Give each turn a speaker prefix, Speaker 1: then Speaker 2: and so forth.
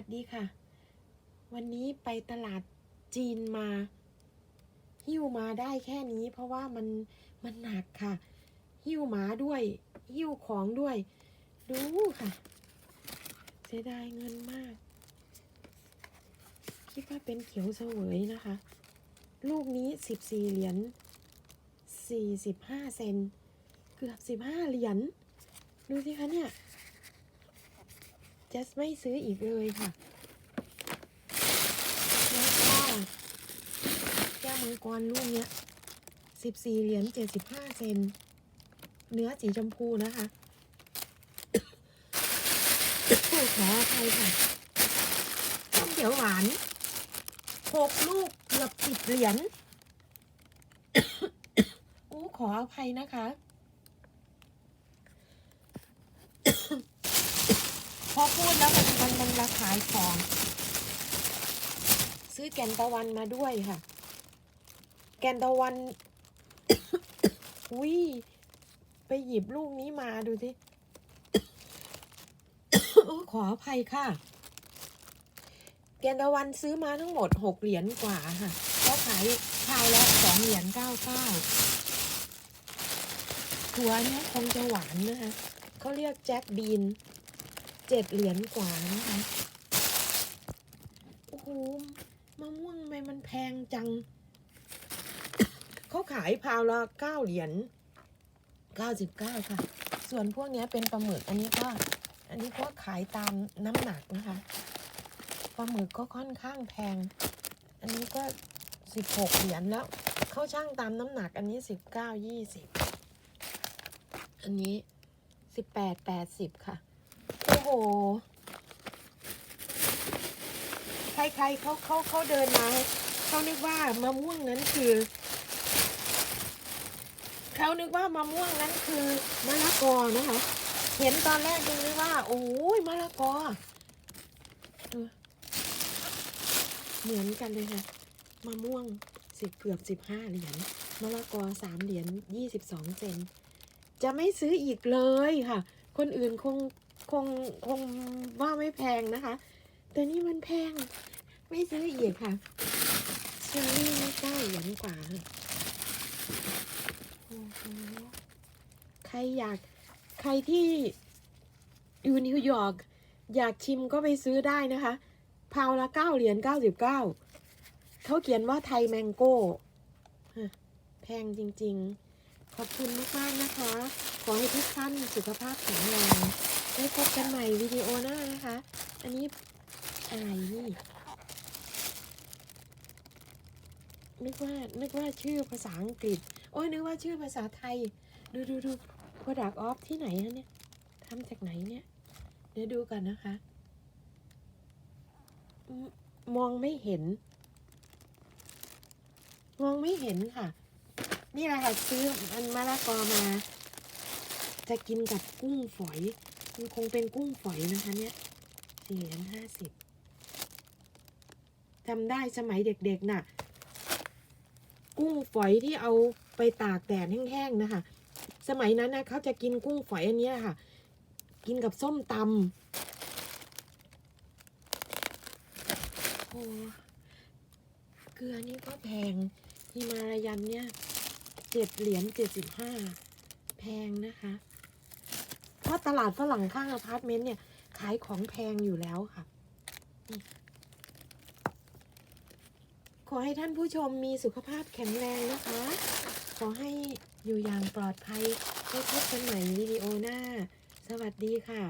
Speaker 1: วัสดีค่ะ วันนี้ไปตลาดจีนมา หิ้วมาได้แค่นี้ เพราะว่ามันมันหนักค่ะ หิ้วหมาด้วย หิ้วของด้วย ดูค่ะ เสียดายเงินมาก คิดว่าเป็นเขียวเสวยนะคะ ลูกนี้สิบสี่เหรียญสี่สิบห้าเซน เกือบสิบห้าเหรียญ ดูสิคะเนี่ย จะไม่ซื้ออีกเลยค่ะแล้วก็แก้วมังกรลูกเนี้ยสิบสี่เหรียญเจ็ดสิบห้าเซน เนื้อสีชมพูนะคะขออภัยค่ะต้มเขียวหวานหกลูกเกือบสิบเหรียญโอ้ขออภัยนะคะ พ อพูดแล้วมันมันมันราขายของ ซื้อแกนตะวันมาด้วยค่ะ แกนตะวัน อุ้ยไปหยิบลูกนี้มาดูสิขออภัยค่ะ แกนตะวันซื้อมาทั้งหมดหกเหรียญกว่าค่ะก็ขายชาวละสองเหรียญเก้าเก้าถั่วเนี้ยคงจะหวานนะคะเขาเรียกแจ็คบีน เจ็ดเหรียญกว่านะคะ โอ้โห มะม่วงทำไมมันแพงจัง เขาขายพาวละเก้าเหรียญเก้าสิบเก้าค่ะ ส่วนพวกนี้เป็นปลาหมึก อันนี้ก็ อันนี้ก็ขายตามน้ำหนักนะคะ ปลาหมึกก็ค่อนข้างแพง อันนี้ก็สิบหกเหรียญแล้ว เขาช่างตามน้ำหนัก อันนี้สิบเก้ายี่สิบ อันนี้สิบแปดแปดสิบค่ะ หใครๆเขาเขาเขาเดินมาเขานึกว่ามะม่วงนั้นคือเขานึกว่ามะม่วงนั้นคือมะละกอนะคะ เห็นตอนแรกดูนึกว่า โอ้ยมะละกอเออเหมือนกันเลยค่ะมะม่วงสิบเกือบสิบห้าเหรียญมะละกอสามเหรียญยี่สิบสองเซนจะไม่ซื้ออีกเลยค่ะ คนอื่นคง คงคงว่าไม่แพงนะคะ แต่นี่มันแพง ไม่ซื้ออีกค่ะเชอรี่นี่เก้าเหรียญกว่าโอ้โหใครอยาก ใครที่อยู่นิวยอร์กอยากชิมก็ไปซื้อได้นะคะพาวละเก้าเหรียญเก้าสิบเก้าเขาเขียนว่าไทยแมงโก้แพงจริง ๆ ขอบคุณมาก ๆ นะคะ ขอให้ทุกท่านสุขภาพแข็งแรง ได้พบกันใหม่วิดีโอหน้านะคะ อันนี้อะไรนี่นึกว่านึกว่าชื่อภาษาอังกฤษ โอ้ยนึกว่าชื่อภาษาไทย ดูดูดู product of ที่ไหนฮะเนี่ยทำจากไหนเนี่ย เดี๋ยวดูกันนะคะมมองไม่เห็น มองไม่เห็นค่ะ นี่แหละค่ะซื้ออันมะละกอมา จะกินกับกุ้งฝอย มันคงเป็นกุ้งฝอยนะคะเนี่ยสี่เหรียญห้าสิบจำได้สมัยเด็กๆน่ะ กุ้งฝอยที่เอาไปตากแดดแห้งๆนะคะ สมัยนั้นนะเขาจะกินกุ้งฝอยอันนี้ค่ะ กินกับส้มตำโอ้เกลือนี่ก็แพงฮิมาลายันเนี่ยเจ็ดเหรียญเจ็ดสิบห้าแพงนะคะ เพราะตลาดฝรั่งข้างอพาร์ตเมนต์เนี่ย ขายของแพงอยู่แล้วค่ะ ขอให้ท่านผู้ชมมีสุขภาพแข็งแรงนะคะ ขอให้อยู่อย่างปลอดภัยไว้พบกันใหม่วิดีโอหน้า สวัสดีค่ะ